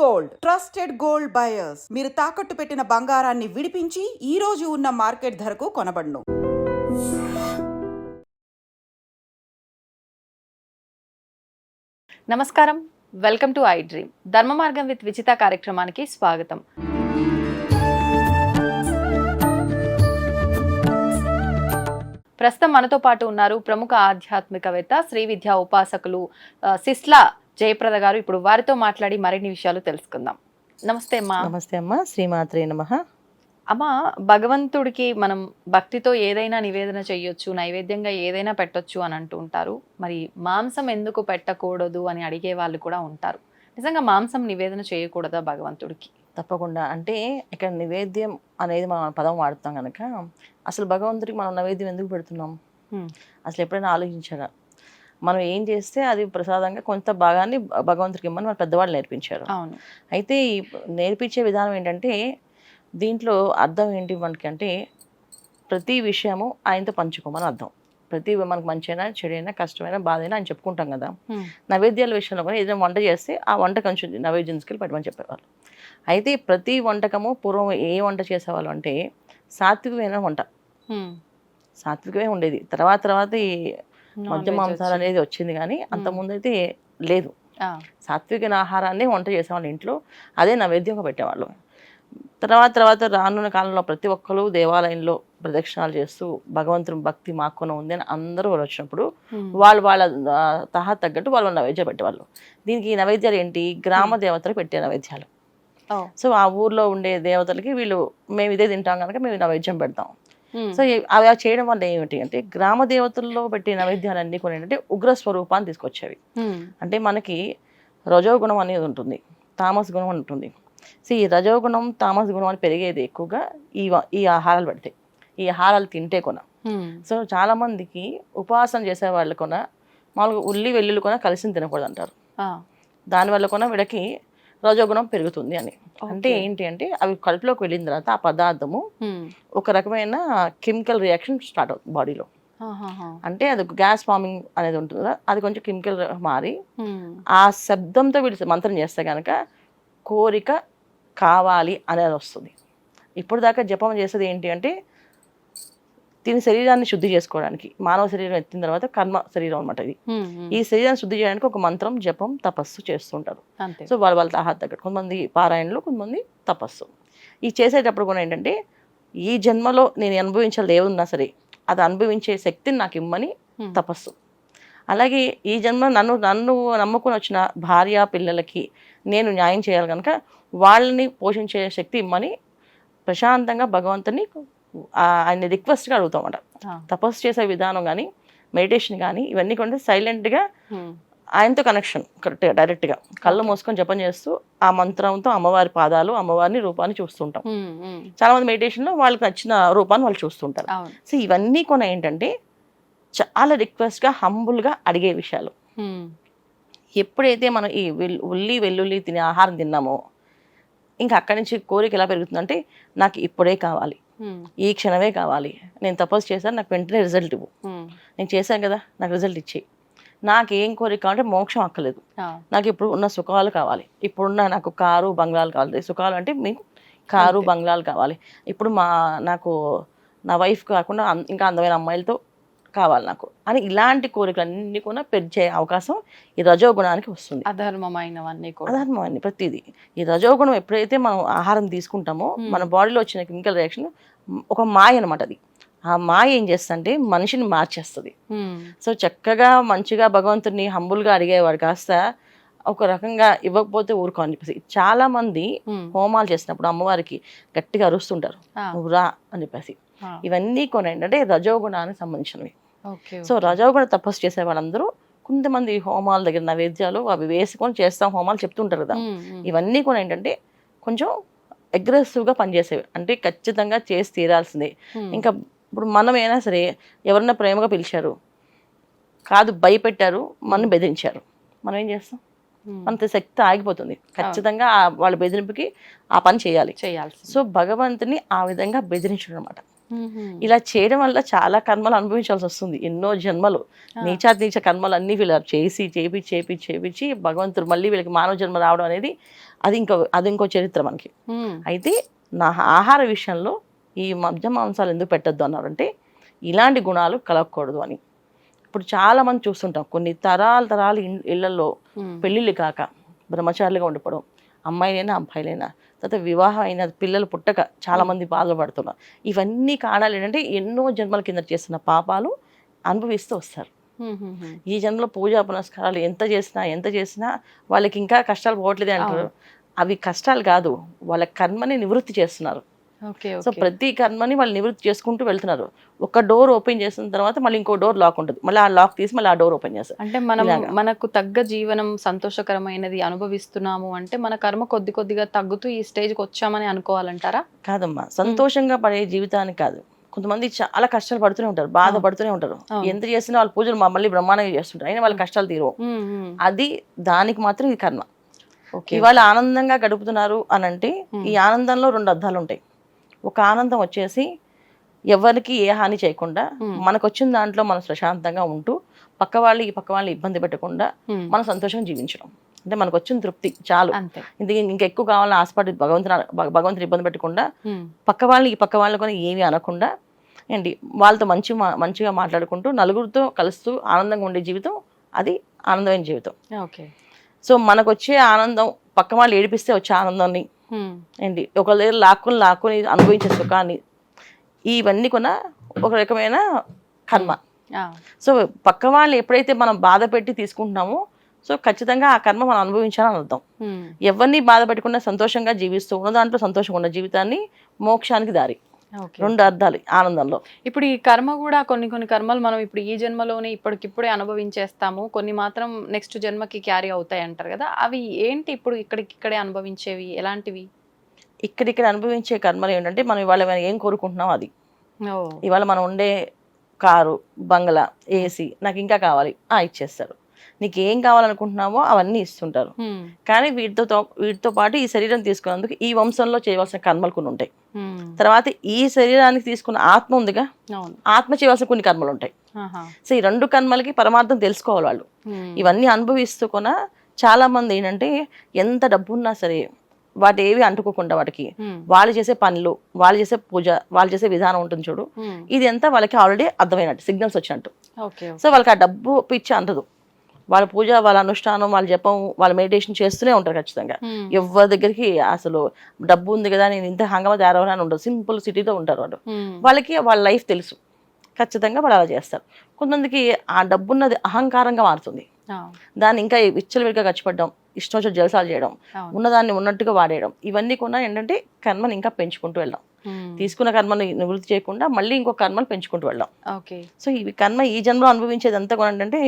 Gold. Trusted gold buyers. మీరు తాకట్టు పెట్టిన బంగారాన్ని విడిపించి ఈ రోజు ఉన్న మార్కెట్ ధరకు కొనబడును. నమస్కారం. Welcome to I dream. ధర్మ మార్గం విత్ విచిత కార్యక్రమానికి స్వాగతం. ప్రస్తుతం మనతో పాటు ఉన్నారు ప్రముఖ ఆధ్యాత్మికవేత్త శ్రీ విద్యా ఉపాసకులు సిస్లా జయప్రద గారు ఇప్పుడు వారితో మాట్లాడి మరిన్ని విషయాలు తెలుసుకుందాం. నమస్తే అమ్మా. నమస్తే అమ్మ. శ్రీమాత్రే నమ. అమ్మ భగవంతుడికి మనం భక్తితో ఏదైనా నివేదన చేయొచ్చు నైవేద్యంగా ఏదైనా పెట్టొచ్చు అని అంటూ ఉంటారు. మరి మాంసం ఎందుకు పెట్టకూడదు అని అడిగే వాళ్ళు కూడా ఉంటారు. నిజంగా మాంసం నివేదన చేయకూడదా భగవంతుడికి? తప్పకుండా. అంటే ఇక్కడ నివేద్యం అనేది మనం పదం వాడుతాం కనుక అసలు భగవంతుడికి మనం నైవేద్యం ఎందుకు పెడుతున్నాం. అసలు ఎప్పుడైనా ఆలోచించారా? మనం ఏం చేస్తే అది ప్రసాదంగా కొంత భాగాన్ని భగవంతుడికి ఇమ్మని మన పెద్దవాళ్ళు నేర్పించారు. అయితే ఈ నేర్పించే విధానం ఏంటంటే దీంట్లో అర్థం ఏంటి మనకి అంటే ప్రతి విషయము ఆయనతో పంచుకోమని అర్థం. ప్రతి మనకు మంచైనా చెడైనా కష్టమైనా బాధైనా ఆయన చెప్పుకుంటాం కదా. నైవేద్యాల విషయంలో కూడా ఏదైనా వంట చేస్తే ఆ వంట కొంచెం నైవేద్యం తీసుకెళ్ళి పెట్టమని చెప్పేవాళ్ళు. అయితే ప్రతి వంటకము పూర్వం ఏ వంట చేసేవాళ్ళు అంటే సాత్వికమైన వంట. సాత్వికమే ఉండేది. తర్వాత తర్వాత ఈ మధ్య మాంసాలు అనేది వచ్చింది కానీ అంతకుముందు అయితే లేదు. సాత్విక ఆహారాన్ని వంట చేసేవాళ్ళు ఇంట్లో. అదే నైవేద్యంగా పెట్టేవాళ్ళు. తర్వాత తర్వాత రానున్న కాలంలో ప్రతి ఒక్కరు దేవాలయంలో ప్రదక్షిణాలు చేస్తూ భగవంతుని భక్తి మాక్కున ఉంది అని అందరూ వచ్చినప్పుడు. వాళ్ళు వాళ్ళ తహా తగ్గట్టు వాళ్ళు నైవేద్యం పెట్టేవాళ్ళు. దీనికి నైవేద్యాలు ఏంటి? గ్రామ దేవతలు పెట్టే నైవేద్యాలు. సో ఆ ఊర్లో ఉండే దేవతలకి వీళ్ళు మేము ఇదే తింటాం కనుక మేము నైవేద్యం పెడతాం. సో ఈ- అవి అవి చేయడం వల్ల ఏమిటి అంటే గ్రామ దేవతల్లో పెట్టే నైవేద్యాలన్నీ కొన్ని ఏంటంటే ఉగ్ర స్వరూపాన్ని తీసుకొచ్చేవి Hmm. అంటే మనకి రజోగుణం అనేది ఉంటుంది తామస్ గుణం అని ఉంటుంది సో ఈ రజోగుణం తామస్ గుణం అని పెరిగేది ఎక్కువగా ఈ ఈ ఆహారాలు పెడితే ఈ ఆహారాలు తింటే కొన Hmm. సో చాలా మందికి ఉపవాసం చేసే వాళ్ళు కొన మామూలుగా ఉల్లి వెల్లుల్లి కొన కలిసి తినకూడదు అంటారు. దానివల్ల కొన వీళ్ళకి రజోగుణం పెరుగుతుంది అని అంటే. ఏంటి అంటే అవి కడుపులోకి వెళ్ళిన తర్వాత ఆ పదార్థము. ఒక రకమైన కెమికల్ రియాక్షన్ స్టార్ట్ అవుతుంది బాడీలో. అంటే అది గ్యాస్ ఫార్మింగ్ అనేది ఉంటుంది కదా అది కొంచెం కెమికల్ మారి. ఆ శబ్దంతో వీళ్ళు మంత్రం చేస్తే కనుక కోరిక కావాలి అనేది వస్తుంది ఇప్పుడు దాకా జపం చేసేది ఏంటి అంటే దీని శరీరాన్ని శుద్ధి చేసుకోవడానికి మానవ శరీరం ఎత్తిన తర్వాత కర్మ శరీరం అనమాట ఇది. ఈ శరీరాన్ని శుద్ధి చేయడానికి ఒక మంత్రం జపం తపస్సు చేస్తుంటారు. సో వాళ్ళ వాళ్ళ ఆహార తగ్గట్టు. కొంతమంది పారాయణలు కొంతమంది తపస్సు. ఈ చేసేటప్పుడు కూడా ఏంటంటే ఈ జన్మలో నేను అనుభవించాలి ఏమున్నా సరే అది అనుభవించే శక్తిని నాకు ఇమ్మని. తపస్సు. అలాగే ఈ జన్మ నన్ను నన్ను నమ్ముకుని వచ్చిన భార్య పిల్లలకి నేను న్యాయం చేయాలి కనుక వాళ్ళని పోషించే శక్తి ఇమ్మని ప్రశాంతంగా భగవంతుని ఆయన రిక్వెస్ట్గా అడుగుతామట Ah. తపస్సు చేసే విధానం కానీ మెడిటేషన్ కానీ ఇవన్నీ కొంటే సైలెంట్గా. ఆయనతో కనెక్షన్ కరెక్ట్గా డైరెక్ట్గా కళ్ళు మూసుకొని జపం చేస్తూ ఆ మంత్రంతో అమ్మవారి పాదాలు అమ్మవారిని రూపాన్ని చూస్తుంటాం. చాలా మంది మెడిటేషన్లో వాళ్ళకి నచ్చిన రూపాన్ని వాళ్ళు చూస్తుంటారు సో ఇవన్నీ కొన ఏంటంటే చాలా రిక్వెస్ట్గా హంబుల్గా అడిగే విషయాలు. ఎప్పుడైతే మనం ఈ ఉల్లి వెల్లుల్లి తినే ఆహారం తిన్నామో ఇంకా అక్కడి నుంచి కోరిక ఎలా పెరుగుతుందంటే నాకు ఇప్పుడే కావాలి. ఈ క్షణమే కావాలి. నేను తపస్సు చేశాను నాకు వెంటనే రిజల్ట్ ఇవ్వు. నేను చేశాను కదా నాకు రిజల్ట్ ఇచ్చేయి. నాకు ఏం కోరిక కావాలంటే మోక్షం అక్కలేదు. నాకు ఇప్పుడు ఉన్న సుఖాలు కావాలి. ఇప్పుడున్న నాకు కారు బంగ్లాలు కావాలి. సుఖాలు అంటే మీన్ కారు బంగ్లాలు కావాలి. ఇప్పుడు మా నాకు నా వైఫ్ కాకుండా ఇంకా అందమైన అమ్మాయిలతో కావాలి నాకు అని ఇలాంటి కోరికలన్నీ కూడా పెంచే అవకాశం ఈ రజోగుణానికి వస్తుంది అధర్మమైనవన్నీ కూడా అధర్మం ప్రతిదీ ఈ రజోగుణం ఎప్పుడైతే మనం ఆహారం తీసుకుంటామో. మన బాడీలో వచ్చిన కెమికల్ రియాక్షన్ ఒక మాయ అనమాట అది ఆ మాయ ఏం చేస్తుందంటే మనిషిని మార్చేస్తుంది. సో చక్కగా మంచిగా భగవంతుడిని హంబుల్గా అడిగేవాడు కాస్త ఒక రకంగా ఇవ్వకపోతే ఊరుకో అని చెప్పేసి చాలా మంది. హోమాలు చేసినప్పుడు అమ్మవారికి గట్టిగా అరుస్తుంటారు. నువ్వు రా అని చెప్పేసి. ఇవన్నీ కొన్ని ఏంటంటే రజోగుణానికి సంబంధించినవి. సో రజోగుణ తపస్సు చేసే వాళ్ళందరూ. కొంతమంది హోమాల దగ్గర నైవేద్యాలు అవి వేసుకొని చేస్తాం హోమాలు చెప్తుంటారు కదా. ఇవన్నీ కూడా ఏంటంటే కొంచెం అగ్రెసివ్గా పనిచేసేవి. అంటే ఖచ్చితంగా చేసి తీరాల్సిందే. ఇంకా ఇప్పుడు మనం అయినా సరే ఎవరన్నా ప్రేమగా పిలిచారు కాదు భయపెట్టారు మనం బెదిరించారు. మనం ఏం చేస్తాం. మన శక్తి ఆగిపోతుంది. ఖచ్చితంగా వాళ్ళ బెదిరింపుకి ఆ పని చేయాలి. చేయాల్సి సో భగవంతుని ఆ విధంగా బెదిరించడం అనమాట ఇలా చేయడం వల్ల చాలా కర్మలు అనుభవించాల్సి వస్తుంది. ఎన్నో జన్మలు ఆ. నీచాతి నీచ కర్మలు అన్ని వీళ్ళు చేసి చేపి చేపి చేపించి భగవంతుడు మళ్ళీ వీళ్ళకి మానవ జన్మ రావడం అనేది అది ఇంకో అది ఇంకో చరిత్ర మనకి. అయితే నా ఆహార విషయంలో ఈ మధ్య మాంసాలు ఎందుకు పెట్టద్దు అన్నారంటే ఇలాంటి గుణాలు కలగకూడదు అని. ఇప్పుడు చాలా మంది చూస్తుంటాం కొన్ని తరాల తరాలు ఇళ్ళలో పెళ్ళిళ్ళు కాక బ్రహ్మచారులుగా ఉండిపోవడం అమ్మాయిలైనా అబ్బాయిలైనా తర్వాత వివాహం అయిన పిల్లలు పుట్టక చాలా మంది బాధపడుతున్నారు. ఇవన్నీ కారణాలు ఏంటంటే ఎన్నో జన్మల కింద చేస్తున్న పాపాలు అనుభవిస్తూ వస్తారు. ఈ జన్మలో పూజా పునస్కారాలు ఎంత చేసినా ఎంత చేసినా వాళ్ళకి ఇంకా కష్టాలు పోవట్లేదే అంటారు. అవి కష్టాలు కాదు వాళ్ళ కర్మని నివృత్తి చేస్తున్నారు. సో ప్రతి కర్మని వాళ్ళు నివృత్తి చేసుకుంటూ వెళ్తున్నారు. ఒక డోర్ ఓపెన్ చేసిన తర్వాత మళ్ళీ ఇంకో డోర్ లాక్ ఉంటుంది. మళ్ళీ ఆ లాక్ తీసి మళ్ళీ ఆ డోర్ ఓపెన్ చేస్తారు. అంటే మనం. మనకు తగ్గ జీవనం సంతోషకరమైనది అనుభవిస్తున్నాము అంటే మన కర్మ కొద్ది కొద్దిగా తగ్గుతూ ఈ స్టేజ్కి వచ్చామని అనుకోవాలంటారా? కాదమ్మా. సంతోషంగా పడే జీవితానికి కాదు. కొంతమంది చాలా కష్టాలు పడుతూనే ఉంటారు బాధపడుతూనే ఉంటారు. ఎంత చేసినా వాళ్ళు పూజలు మా- మళ్ళీ బ్రహ్మాండంగా చేస్తుంటారు. అయినా వాళ్ళ కష్టాలు తీరవు. అది దానికి మాత్రం ఇది కర్మ. ఓకే. ఇవాళ ఆనందంగా గడుపుతున్నారు అని అంటే. ఈ ఆనందంలో రెండు అర్థాలు ఉంటాయి. ఒక ఆనందం వచ్చేసి ఎవరికి ఏ హాని చేయకుండా. మనకు వచ్చిన దాంట్లో మనం ప్రశాంతంగా ఉంటూ పక్క వాళ్ళు ఈ పక్క వాళ్ళని ఇబ్బంది పెట్టకుండా మనం సంతోషంగా జీవించడం అంటే మనకు వచ్చిన తృప్తి చాలు ఇంత ఇంకా ఎక్కువ కావాలని ఆశపడి భగవంతుని భగ- భగవంతుని ఇబ్బంది పెట్టకుండా. పక్క వాళ్ళని ఈ పక్క వాళ్ళని కూడా ఏమీ అనకుండా ఏంటి వాళ్ళతో మంచి మంచిగా మాట్లాడుకుంటూ నలుగురితో కలుస్తూ ఆనందంగా ఉండే జీవితం అది ఆనందమైన జీవితం ఓకే సో మనకు వచ్చే ఆనందం పక్క వాళ్ళు ఏడిపిస్తే వచ్చే ఆనందాన్ని. ఏంటి? ఒక దగ్గర లాక్కుని లాక్కుని అనుభవించే సుఖాన్ని ఇవన్నీ కూడా ఒక రకమైన కర్మ. ఆ. సో పక్క వాళ్ళు ఎప్పుడైతే మనం బాధ పెట్టి తీసుకుంటున్నామో సో ఖచ్చితంగా ఆ కర్మ మనం అనుభవించాలని అర్థం. ఉమ్. ఎవరిని బాధ పెట్టకుండా సంతోషంగా జీవిస్తూ ఉన్న దాంట్లో సంతోషంగా ఉన్న జీవితాన్ని మోక్షానికి దారి. రెండు అర్థాలు ఆనందంలో. ఇప్పుడు ఈ కర్మ కూడా కొన్ని కొన్ని కర్మలు మనం ఇప్పుడు ఈ జన్మలోనే ఇప్పటికిప్పుడే అనుభవించేస్తాము. కొన్ని మాత్రం నెక్స్ట్ జన్మకి క్యారీ అవుతాయి అంటారు కదా. అవి ఏంటి ఇప్పుడు ఇక్కడికి ఇక్కడే అనుభవించేవి? ఎలాంటివి? ఇక్కడిక్కడ అనుభవించే కర్మలు ఏంటంటే మనం ఇవాళ ఏం కోరుకుంటున్నాం అది. ఇవాళ మనం ఉండే కారు బంగ్లా ఏసీ నాకు ఇంకా కావాలి. ఆ ఇచ్చేస్తారు. నీకు ఏం కావాలనుకుంటున్నామో అవన్నీ ఇస్తుంటారు. కానీ వీటితో వీటితో పాటు ఈ శరీరం తీసుకున్నందుకు ఈ వంశంలో చేయవలసిన కర్మలు కొన్ని ఉంటాయి. తర్వాత ఈ శరీరానికి తీసుకున్న ఆత్మ ఉందిగా ఆత్మ చేయవలసిన కొన్ని కర్మలు ఉంటాయి. సో ఈ రెండు కర్మలకి పరమార్థం తెలుసుకోవాలి వాళ్ళు. ఇవన్నీ అనుభవిస్తూ కూడా చాలా మంది ఏంటంటే ఎంత డబ్బు ఉన్నా సరే వాటి ఏవి అంటుకోకుండా వాటికి. వాళ్ళు చేసే పనులు వాళ్ళు చేసే పూజ వాళ్ళు చేసే విధానం ఉంటుంది చూడు. ఇది అంతా వాళ్ళకి ఆల్రెడీ అర్థమైనట్టు సిగ్నల్స్ వచ్చినట్టు సో వాళ్ళకి ఆ డబ్బు పిచ్చి అంటదు వాళ్ళ పూజ వాళ్ళ అనుష్ఠానం వాళ్ళ జపం వాళ్ళ మెడిటేషన్ చేస్తూనే ఉంటారు ఖచ్చితంగా. ఎవరి దగ్గరికి అసలు డబ్బు ఉంది కదా నేను ఇంత హంగమ తయారవని ఉండదు సింపుల్ సిటీలో ఉంటారు వాళ్ళు. వాళ్ళకి వాళ్ళ లైఫ్ తెలుసు ఖచ్చితంగా వాళ్ళు అలా చేస్తారు కొంతమందికి ఆ డబ్బున్నది అహంకారంగా మారుతుంది. దాన్ని ఇంకా విచ్చలవిడిగా ఖర్చు పెట్టడం ఇష్టం వచ్చిన జలసాలు చేయడం. ఉన్నదాన్ని ఉన్నట్టుగా వాడేయడం ఇవన్నీ కూడా ఏంటంటే కర్మని ఇంకా పెంచుకుంటూ వెళ్ళడం. తీసుకున్న కర్మని నివృత్తి చేయకుండా మళ్ళీ ఇంకో కర్మలు పెంచుకుంటూ వెళ్ళడం ఓకే సో ఇవి కర్మ ఈ జన్మలో అనుభవించేది అంతా కూడా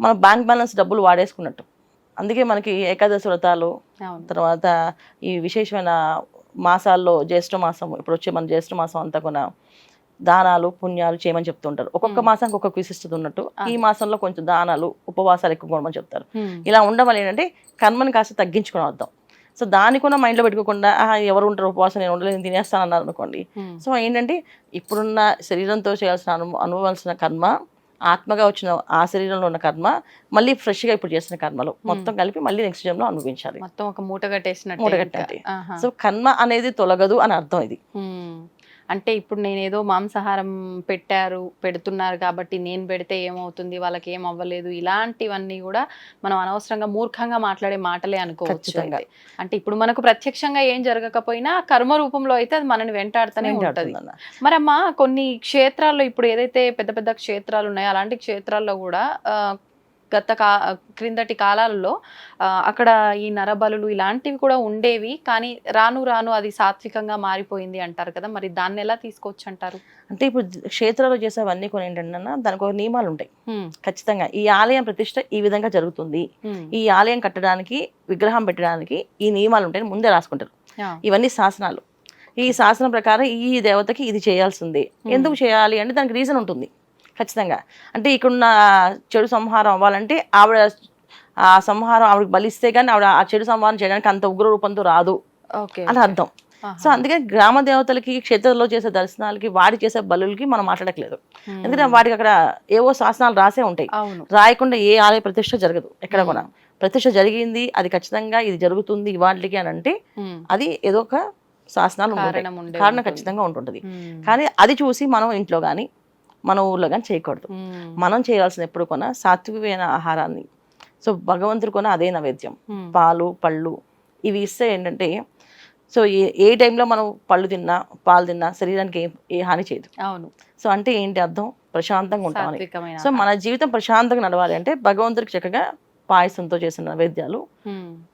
మన బ్యాంక్ బ్యాలెన్స్ డబ్బులు వాడేసుకున్నట్టు. అందుకే మనకి ఏకాదశి వ్రతాలు తర్వాత ఈ విశేషమైన మాసాల్లో జ్యేష్ఠ మాసం ఇప్పుడు వచ్చే మన జ్యేష్ఠ మాసం అంతా కూడా దానాలు పుణ్యాలు చేయమని చెప్తుంటారు. ఒక్కొక్క మాసానికి ఒక్కొక్క విశిష్టత ఉన్నట్టు ఈ మాసంలో కొంచెం దానాలు ఉపవాసాలు ఎక్కువ కొనమని చెప్తారు. ఉమ్. ఇలా ఉండడం వల్ల ఏంటంటే కర్మని కాస్త తగ్గించుకోవడం అర్థం. సో దాన్ని కూడా మైండ్లో పెట్టుకోకుండా "ఆహా, ఎవరు ఉంటారు ఉపవాసం నేను ఉండలేదు నేను తినేస్తాను అన్నారు అనుకోండి. ఉమ్. సో ఏంటంటే ఇప్పుడున్న శరీరంతో చేయాల్సిన అను అనుభవాల్సిన కర్మ ఆత్మగా వచ్చిన ఆ శరీరంలో ఉన్న కర్మ మళ్ళీ ఫ్రెష్గా ఇప్పుడు చేసిన కర్మలు మొత్తం కలిపి మళ్ళీ నెక్స్ట్ జన్మలో అనుభవించాలి. మొత్తం ఒక మూట కట్టేసినట్టు మూట కట్టినట్టే. సో కర్మ అనేది తొలగదు అని అర్థం ఇది. అంటే ఇప్పుడు నేను ఏదో మాంసాహారం పెట్టారు పెడుతున్నారు కాబట్టి నేను పెడితే ఏమవుతుంది వాళ్ళకి ఏం అవ్వలేదు ఇలాంటివన్నీ కూడా మనం అనవసరంగా మూర్ఖంగా మాట్లాడే మాటలే అనుకోవచ్చు. అంటే ఇప్పుడు మనకు ప్రత్యక్షంగా ఏం జరగకపోయినా కర్మ రూపంలో అయితే అది మనని వెంటాడుతూనే ఉంటది. మరమ్మా కొన్ని క్షేత్రాల్లో ఇప్పుడు ఏదైతే పెద్ద పెద్ద క్షేత్రాలు ఉన్నాయో అలాంటి క్షేత్రాల్లో కూడా గత కా క్రిందటి కాలాలలో అక్కడ ఈ నరబలులు ఇలాంటివి కూడా ఉండేవి కానీ రాను రాను అది సాత్వికంగా మారిపోయింది అంటారు కదా మరి దాన్ని ఎలా తీసుకోవచ్చు అంటారు అంటే ఇప్పుడు క్షేత్రాలు చేసేవన్నీ కొన్ని ఏంటంటే దానికి ఒక నియమాలు ఉంటాయి. ఖచ్చితంగా ఈ ఆలయం ప్రతిష్ట ఈ విధంగా జరుగుతుంది. ఈ ఆలయం కట్టడానికి విగ్రహం పెట్టడానికి ఈ నియమాలు ఉంటాయని ముందే రాసుకుంటారు. ఇవన్నీ శాసనాలు. ఈ శాసనం ప్రకారం ఈ దేవతకి ఇది చేయాల్సిందే. ఎందుకు చేయాలి అంటే దానికి రీజన్ ఉంటుంది. ఖచ్చితంగా. అంటే ఇక్కడున్న చెడు సంహారం అవ్వాలంటే ఆవిడ ఆ సంహారం ఆవిడకి బలిస్తే కానీ ఆవిడ ఆ చెడు సంహారం చేయడానికి అంత ఉగ్ర రూపంతో రాదు. ఓకే అని అర్థం. సో అందుకని గ్రామ దేవతలకి క్షేత్రంలో చేసే దర్శనాలకి వాడి చేసే బలులకి మనం మాట్లాడట్లేదు. ఎందుకంటే వాటికి అక్కడ ఏవో శాసనాలు రాసే ఉంటాయి. రాయకుండా ఏ ఆలయ ప్రతిష్ట జరగదు ఎక్కడ కూడా. ప్రతిష్ట జరిగింది అది ఖచ్చితంగా ఇది జరుగుతుంది ఇవాళకి అని అంటే. అది ఏదో ఒక శాసనాలు కారణం. ఖచ్చితంగా ఉంటుంటుంది. కానీ అది చూసి మనం ఇంట్లో కానీ మన ఊర్లో కానీ చేయకూడదు. మనం చేయాల్సిన ఎప్పుడు కొన సాత్వికమైన ఆహారాన్ని. సో భగవంతుడు కొన అదే నైవేద్యం. పాలు పళ్ళు ఇవి ఇస్తే ఏంటంటే సో ఏ ఏ టైంలో మనం పళ్ళు తిన్నా పాలు తిన్నా శరీరానికి ఏ ఏ హాని చేయదు. అవును. సో అంటే ఏంటి అర్థం? ప్రశాంతంగా ఉంటామని సో మన జీవితం ప్రశాంతంగా నడవాలి అంటే భగవంతుడికి చక్కగా పాయసంతో చేసిన నైవేద్యాలు.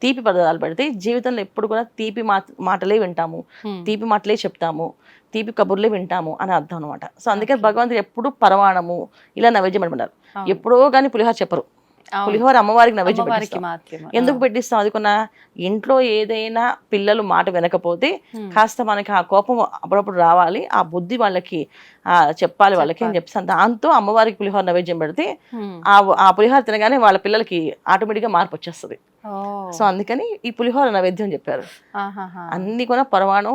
తీపి పదార్థాలు పెడితే జీవితంలో ఎప్పుడు కూడా తీపి మాటలే వింటాము. తీపి మాటలే చెప్తాము. తీపి కబుర్లే వింటాము అని అర్థం అనమాట సో అందుకని భగవంతుడు ఎప్పుడు పరమాణము ఇలా నైవేద్యం పెట్టమన్నారు అవును. ఎప్పుడో కానీ పులిహోర చెప్పరు. పులిహోర అమ్మవారికి నైవేద్యం ఎందుకు పెట్టిస్తాం? అది కొన్న ఇంట్లో ఏదైనా పిల్లలు మాట వినకపోతే. కాస్త మనకి ఆ కోపం అప్పుడప్పుడు రావాలి. ఆ బుద్ధి వాళ్ళకి చెప్పాలి వాళ్ళకి అని చెప్పి దాంతో అమ్మవారికి పులిహోర నైవేద్యం పెడితే. ఆ పులిహోర తినగానే వాళ్ళ పిల్లలకి ఆటోమేటిక్గా మార్పు వచ్చేస్తుంది. సో అందుకని ఈ పులిహోర నైవేద్యం చెప్పారు. అన్ని కూడా పరమాణం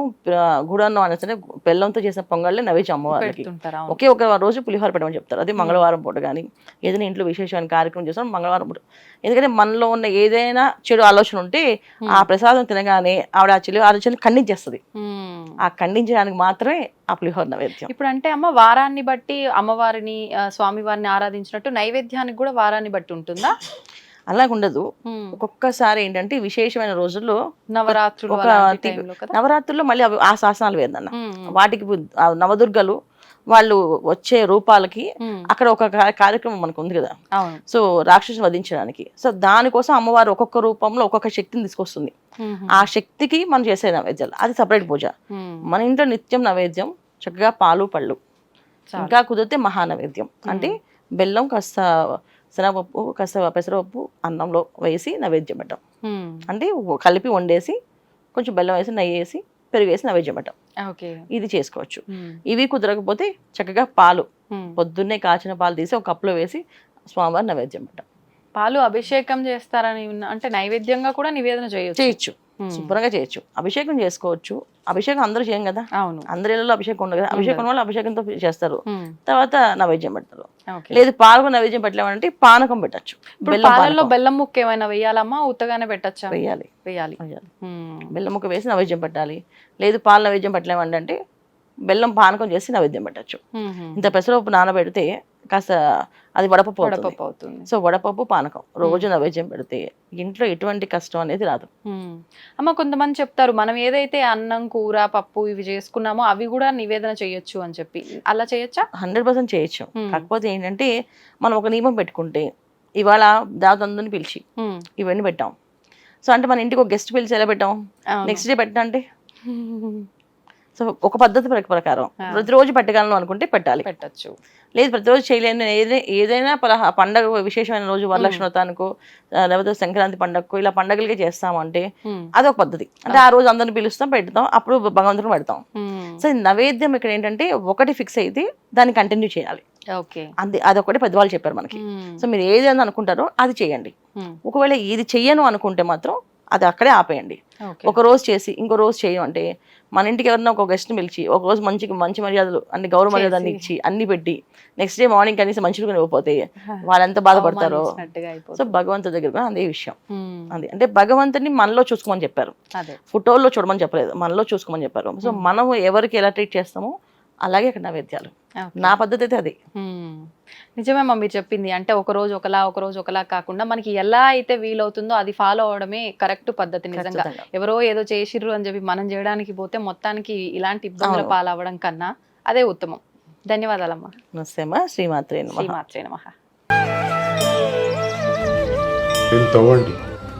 గుడన్నం అనేసి బెల్లంతో చేసిన పొంగళ్ళే నైవేద్యం అమ్మవారికి. ఒకే ఒక రోజు పులిహోర పెట్టమని చెప్తారు అది మంగళవారం పూట కానీ ఏదైనా ఇంట్లో విశేషమైన కార్యక్రమం చేస్తాం మంగళవారం పూట ఎందుకంటే మనలో ఉన్న ఏదైనా చెడు ఆలోచన ఉంటే ఆ ప్రసాదం తినగానే ఆవిడ ఆ చెడు ఆలోచన ఖండించేస్తుంది. ఆ ఖండించడానికి మాత్రమే ఆ పులిహోర నైవేద్యం. ఇప్పుడు అంటే అమ్మ వారాన్ని బట్టి అమ్మవారిని స్వామివారిని ఆరాధించినట్టు నైవేద్యానికి కూడా వారాన్ని బట్టి ఉంటుందా? అలాగ ఉండదు ఉమ్. ఒక్కొక్కసారి ఏంటంటే విశేషమైన రోజుల్లో నవరాత్రులు నవరాత్రుల్లో మళ్ళీ అవి ఆ శాసనాలు వేదన్న. వాటికి నవదుర్గలు వాళ్ళు వచ్చే రూపాలకి. అక్కడ ఒక కార్యక్రమం మనకు ఉంది కదా సో రాక్షసు వధించడానికి సో దానికోసం అమ్మవారు ఒక్కొక్క రూపంలో ఒక్కొక్క శక్తిని తీసుకొస్తుంది. ఆ శక్తికి మనం చేసే నైవేద్యాలు అది సపరేట్ పూజ. మన ఇంట్లో నిత్యం నైవేద్యం చక్కగా పాలు పళ్ళు. ఇంకా కుదిరితే మహా నైవేద్యం అంటే బెల్లం కాస్త శనగపప్పు కాస్త పెసరపప్పు అన్నంలో వేసి నైవేద్యం పెట్టడం ఉమ్. అంటే కలిపి వండేసి కొంచెం బెల్లం వేసి నెయ్యి వేసి పెరుగు వేసి నైవేద్యం పెట్టడం ఓకే ఇది చేసుకోవచ్చు. ఇవి కుదరకపోతే చక్కగా పాలు. పొద్దున్నే కాచిన పాలు తీసి ఒక కప్పులో వేసి స్వామివారి నైవేద్యం పాలు అభిషేకం చేస్తారని అంటే నైవేద్యంగా కూడా నివేదన చేయొచ్చు చేయొచ్చు. శుభ్రంగా చేయొచ్చు. అభిషేకం చేసుకోవచ్చు. అభిషేకం అందరూ చేయం కదా? అవును. అందరి ఇళ్ళలో అభిషేకం ఉండదు కదా? అభిషేకం వల్ల అభిషేకంతో చేస్తారు. ఉమ్. తర్వాత నైవేద్యం పెడతారు. లేదు పాలకు నైవేద్యం పెట్టలేమంటే పానకం పెట్టచ్చు. పాలల్లో బెల్లం ముక్క ఏమైనా వేయాలమ్మా? ఉత్తగానే పెట్టచ్చా? వేయాలి. వేయాలి. వేయాలి. ఉమ్. బెల్లం ముక్క వేసి నైవేద్యం పెట్టాలి. లేదు పాలు నైవేద్యం పెట్టలేమంటే అంటే బెల్లం పానకం చేసి నైవేద్యం పెట్టచ్చు. ఇంత పెసరపప్పు నానబెడితే కాస్త అది వడపప్పు అవుతుంది. వడపప్పు అవుతుంది. సో వడపప్పు పానకం రోజు నైవేద్యం పెడితే ఇంట్లో ఎటువంటి కష్టం అనేది రాదు. అమ్మ కొంతమంది చెప్తారు మనం ఏదైతే అన్నం కూర పప్పు ఇవి చేసుకున్నామో అవి కూడా నివేదన చేయొచ్చు అని చెప్పి. అలా చేయొచ్చా? హండ్రెడ్ పర్సెంట్ చేయొచ్చు. కాకపోతే ఏంటంటే మనం ఒక నియమం పెట్టుకుంటే ఇవాళ దాదందరిని పిలిచి. ఇవన్నీ పెట్టాం. సో అంటే మన ఇంటికి ఒక గెస్ట్ పిలిచి ఎలా పెట్టాం. నెక్స్ట్ డే పెట్టా అంటే? సో ఒక పద్ధతి ప్ర- ప్రకారం. ప్రతిరోజు పెట్టగలను అనుకుంటే పెట్టాలి. పెట్టచ్చు. లేదు ప్రతిరోజు చేయలేని. ఏదైనా ఏదైనా పలహ పండగ విశేషమైన రోజు వరలక్ష్మి వ్రతానికో లేకపోతే సంక్రాంతి పండగకో ఇలా పండగలకి చేస్తామంటే. అదొక పద్ధతి. అంటే ఆ. రోజు అందరిని పిలుస్తాం పెడతాం అప్పుడు భగవంతుని పెడతాం. సో నైవేద్యం ఇక్కడ ఏంటంటే ఒకటి ఫిక్స్ అయితే దాన్ని కంటిన్యూ చేయాలి. ఓకే. అంతే అదొకటి పెద్దవాళ్ళు చెప్పారు మనకి. సో మీరు ఏది అని అనుకుంటారో అది చేయండి. ఒకవేళ ఇది చెయ్యను అనుకుంటే మాత్రం అది అక్కడే ఆపేయండి. ఒక రోజు చేసి ఇంకో రోజు చేయను అంటే మన ఇంటికి ఎవరైనా ఒక గెస్ట్ని పిలిచి ఒక రోజు మంచి మంచి మర్యాదలు అన్ని గౌరవ మర్యాదలు ఇచ్చి అన్ని పెట్టి నెక్స్ట్ డే మార్నింగ్ కనీసం మంచి ఇవ్వకపోతే వాళ్ళు ఎంత బాధపడతారో. సో భగవంతుడి దగ్గర కూడా అదే విషయం. అది. అంటే భగవంతుని మనలో చూసుకోమని చెప్పారు. ఫోటోల్లో చూడమని చెప్పలేదు. మనలో చూసుకోమని చెప్పారు. సో మనం ఎవరికి ఎలా ట్రీట్ చేస్తామో అలాగే ఇక్కడ నైవేద్యాలు. నా పద్ధతి అయితే అది. నిజమేమో మీరు చెప్పింది. అంటే ఒక రోజు ఒకలా ఒక రోజు ఒకలా కాకుండా మనకి ఎలా అయితే వీలవుతుందో అది ఫాలో అవడమే కరెక్ట్ పద్ధతి నిజంగా. ఎవరో ఏదో చేసిర్రు అని చెప్పి మనం చేయడానికి పోతే మొత్తానికి ఇలాంటి ఇబ్బందుల అవును. పాలవ్వడం కన్నా అదే ఉత్తమం. ధన్యవాదాలమ్మా. నమస్తేమా శ్రీమాత్రే నమః.